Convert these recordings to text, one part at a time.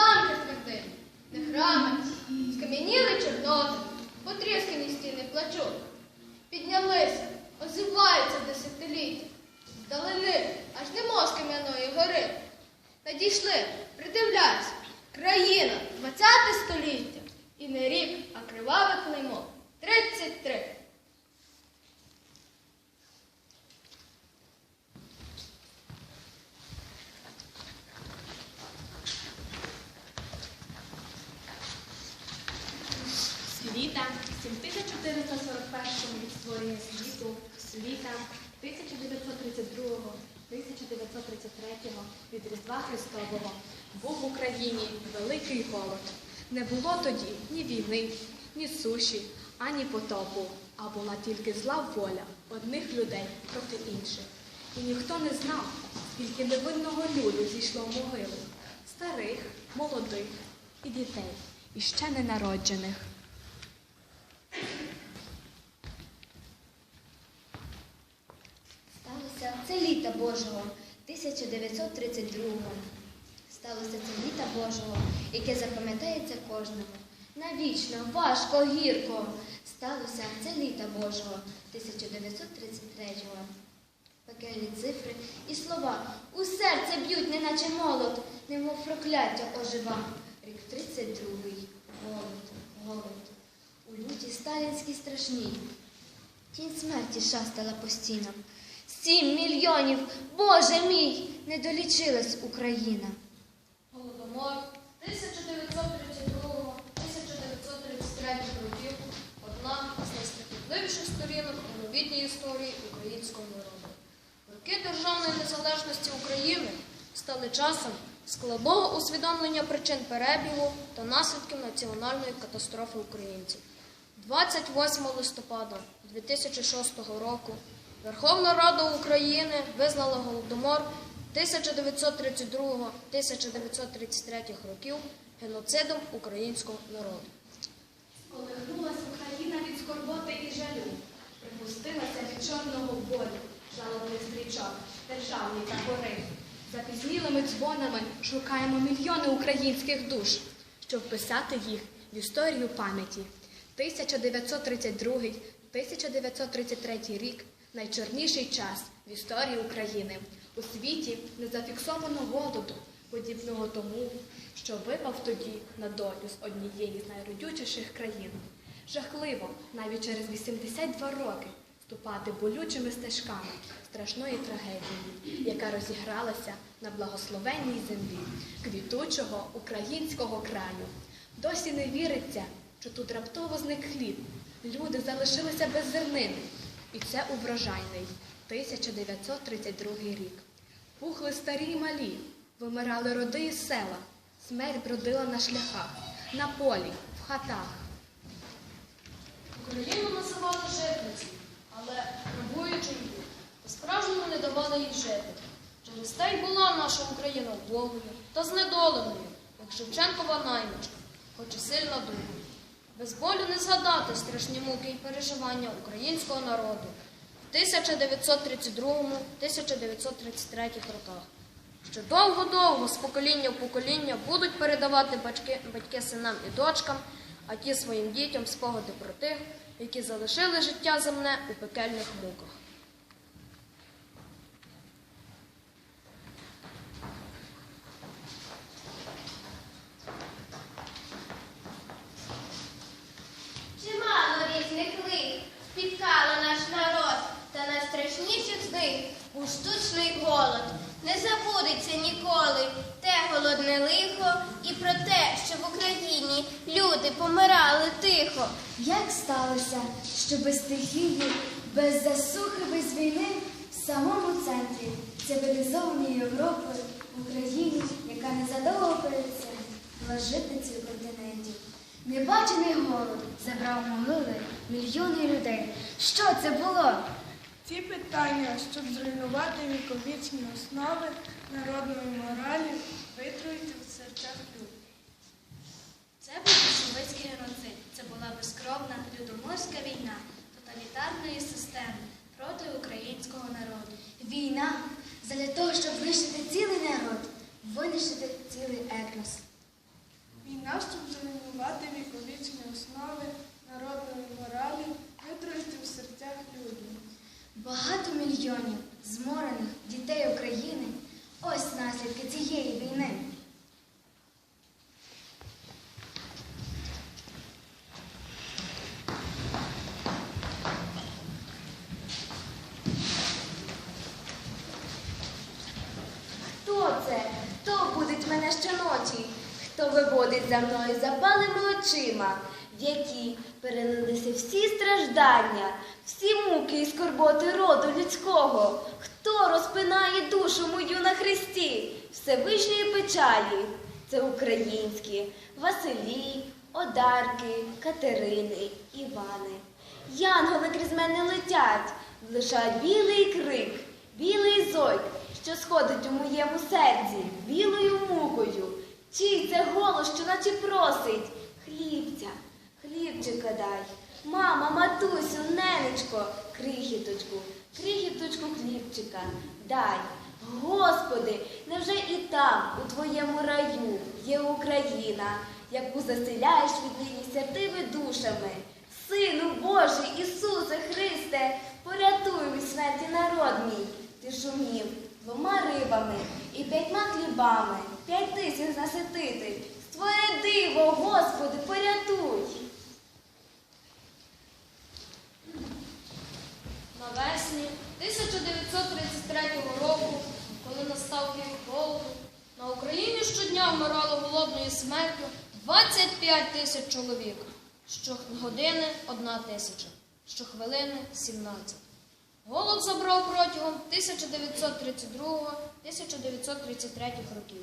замки твердині, не храми, скам'яніли чорноти, потріскані стіни плачок. Піднялися, озиваються десятиліття, здалини, аж немо з кам'яної гори. Надійшли, придивляйся, країна, 20 століття. І не рік, а криваве клеймо. 33. Від Різдва Христового був в Україні великий голод. Не було тоді ні війни, ні суші, ані потопу, а була тільки зла воля одних людей проти інших. І ніхто не знав, скільки невинного люду зійшло в могилу старих, молодих і дітей, і ще ненароджених. Сталося це літа Божого 1932-го. Сталося це літа Божого, яке запам'ятається кожному. Навічно, важко, гірко. Сталося це літа Божого 1933-го. Пекельні цифри і слова у серце б'ють, неначе молот, немов прокляття ожива. Рік 32-й. Голод, голод. У люті сталінській страшній. Тінь смерті шастала по стінам. Сім мільйонів, Боже мій, не долічилась Україна. Голодомор 1932-1933 років одна з найстрахітливіших сторінок у новітній історії українського народу. Роки державної незалежності України стали часом складного усвідомлення причин перебігу та наслідків національної катастрофи українців. 28 листопада 2006 року Верховна Рада України визнала Голодомор 1932-1933 років геноцидом українського народу. Колихнулась Україна від скорботи і жалю, припустилася від чорного болю, жалобних стрічок, державний прапори. Запізнілими дзвонами шукаємо мільйони українських душ, щоб вписати їх в історію пам'яті. 1932-1933 рік найчорніший час в історії України. У світі не зафіксовано голоду, подібного тому, що випав тоді на долю з однієї з найродючіших країн. Жахливо навіть через 82 роки ступати болючими стежками страшної трагедії, яка розігралася на благословенній землі квітучого українського краю. Досі не віриться, що тут раптово зник хліб. Люди залишилися без зернини. І це у врожайний 1932 рік. Пухли старі й малі, вимирали роди і села. Смерть бродила на шляхах, на полі, в хатах. Україну називали житницею, але грабуючи її, по-справжньому не давали їй жити. Через те й була наша Україна убогою та знедоленою, як Шевченкова наймичка, хоч і сильна духом. Без болю не згадати страшні муки і переживання українського народу в 1932-1933 роках, що довго-довго з покоління в покоління будуть передавати батьки, батьки синам і дочкам, а ті своїм дітям спогади про тих, які залишили життя земне у пекельних муках. Найстрашніших з них був штучний голод. Не забудеться ніколи те голодне лихо і про те, що в Україні люди помирали тихо. Як сталося, що без стихії, без засухи, без війни в самому центрі цивілізованої Європи, Україні, яка незадовго перед цим була житницею континентів. Небачений голод забрав могили мільйони людей. Що це було? Ці питання, щоб зруйнувати віковічні основи народної моралі, витруїти в серцях людей. Це був більшовицький геноцид. Це була безкровна людоморська війна тоталітарної системи проти українського народу. Війна задля того, щоб знищити цілий народ, винищити цілий етнос. Війна, щоб зруйнувати віковічні основи народної моралі, витруїти в серцях людей. Багато мільйонів зморених дітей України. Ось наслідки цієї війни. Хто це? Хто будить мене щоночі? Хто виводить за мною запалими очима, в які перелилися всі страждання, всі муки і скорботи роду людського? Хто розпинає душу мою на хресті Всевишньої печалі? Це українські Василі, Одарки, Катерини, Івани. Янголи крізь мене летять, лишають білий крик, білий зойк, що сходить у моєму серці білою мукою. Чий це голос, що наче просить хлібця, хлібчика дай. Мама, матусю, ненечко, крихіточку, крихіточку хлібчика, дай. Господи, невже і там, у твоєму раю, є Україна, яку заселяєш від нині святими душами? Сину Божий, Ісусе Христе, порятуй від смерті народ мій. Ти шумів двома рибами і п'ятьма хлібами, п'ять тисяч наситити. Твоє диво, Господи, порятуй. Навесні 1933 року, коли настав рік голоду, на Україні щодня вмирало голодною смертю 25 тисяч чоловік. Щогодини одна тисяча, щохвилини 17. Голод забрав протягом 1932-1933 років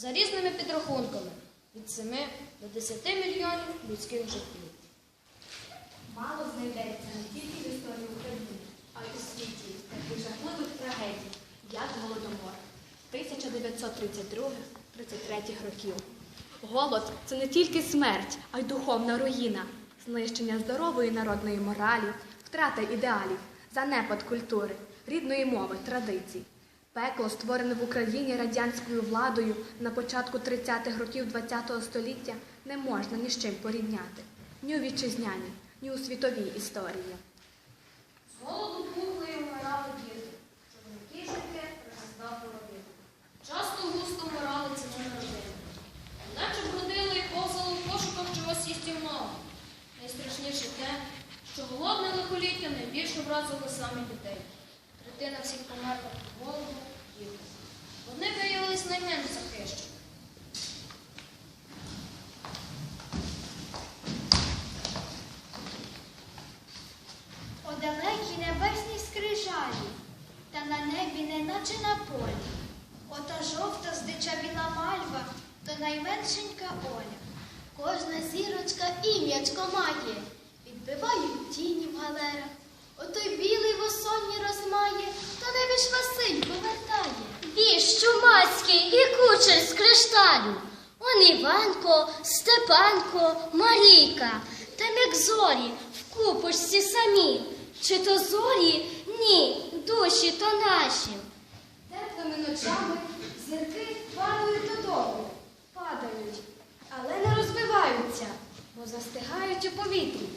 за різними підрахунками від 7 до 10 мільйонів людських життів. Мало знайдеться не тільки в історії України, а й у світі таких жахливих трагедій, як Голодомор 1932-33 років. Голод це не тільки смерть, а й духовна руїна, знищення здорової народної моралі, втрата ідеалів, занепад культури, рідної мови, традицій. Пекло, створене в Україні радянською владою на початку 30-х років ХХ століття, не можна ні з чим порівняти ні у вітчизняній, ні у світовій історії. З голоду пухли вмирали діти, чоловіки жінки розізнав родину. Часто густо вмирали ціною родини. Наче бродили і повзали в пошуках чогось їстівного. Найстрашніше те, що голодне лихоліття найбільше вразило саме дітей. Третина всіх померла від голоду діти. Ж Василь повертає. Віж чумацький і кучер з кришталю. Он Іванко, Степанко, Марійка, там як зорі в купочці самі. Чи то зорі? Ні, душі то наші. Теплими ночами зірки падають додому, падають, але не розбиваються, бо застигають у повітрі,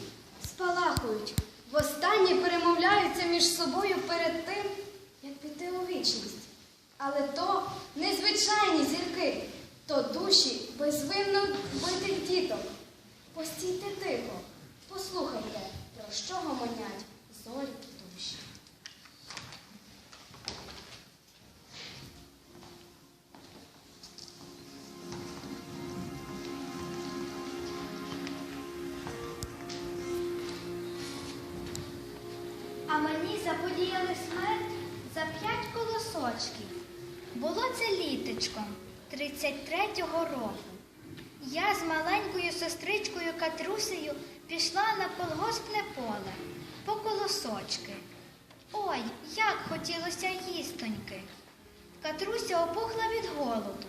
спалахують, востаннє перемовляються між собою перед тим, піти у вічність. Але то незвичайні зірки, то душі безвинно вбитих діток. Постійте тихо, послухайте, про що гомонять зорі душі. А мені заподіяли смерть колосочків. Було це літочком 33-го року. Я з маленькою сестричкою Катрусею пішла на колгоспне поле по колосочки. Ой, як хотілося їстоньки. Катруся опухла від голоду,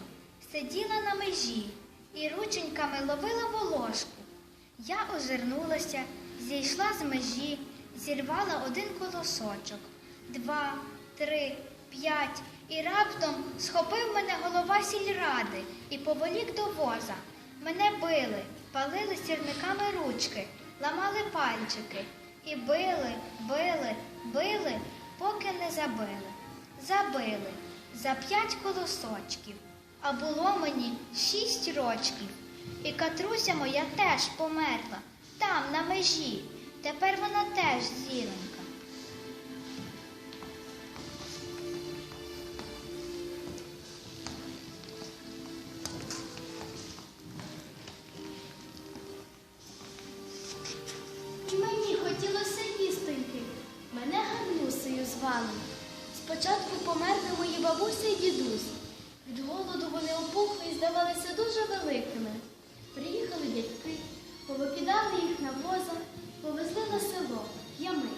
сиділа на межі і рученьками ловила волошку. Я озирнулася, зійшла з межі, зірвала один колосочок, два, три, п'ять, і раптом схопив мене голова сільради і поволік до воза. Мене били, палили сірниками ручки, ламали пальчики. І били, били, били, поки не забили. Забили за п'ять колосочків, а було мені шість рочків. І катруся моя теж померла, там, на межі. Тепер вона теж зіронька. Ганнусею. Спочатку померли мої бабуся і дідусь. Від голоду вони опухли і здавалися дуже великими. Приїхали дядьки, повикидали їх на воза, повезли на село, ями.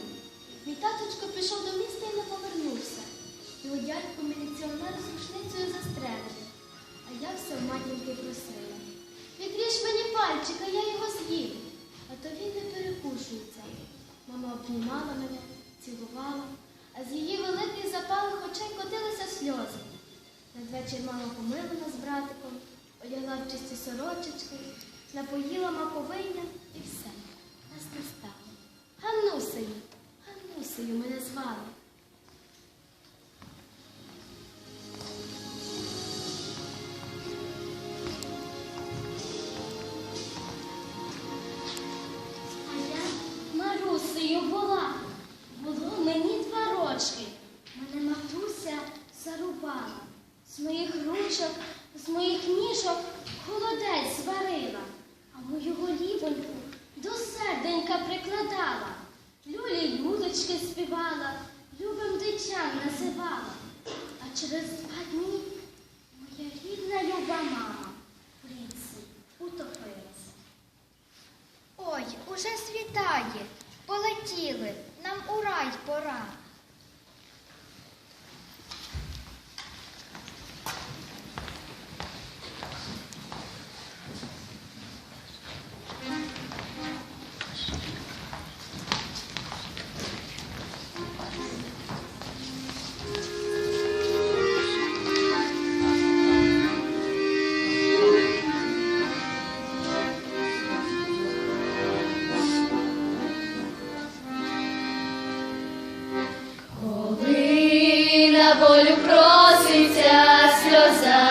Мій таточко пішов до міста і не повернувся. Його дядько міліціонер з рушницею застрелив. А я все в матінки просила. Відріж мені пальчика, я його з'їм. А то він не перекушується. Мама обнімала мене, цілувала, а з її великих запалих очей котилися сльози. Надвечір мама помила нас з братиком, одягла в чисті сорочечки, напоїла маковиння і все. Нас не стало. болю проситься сльоза.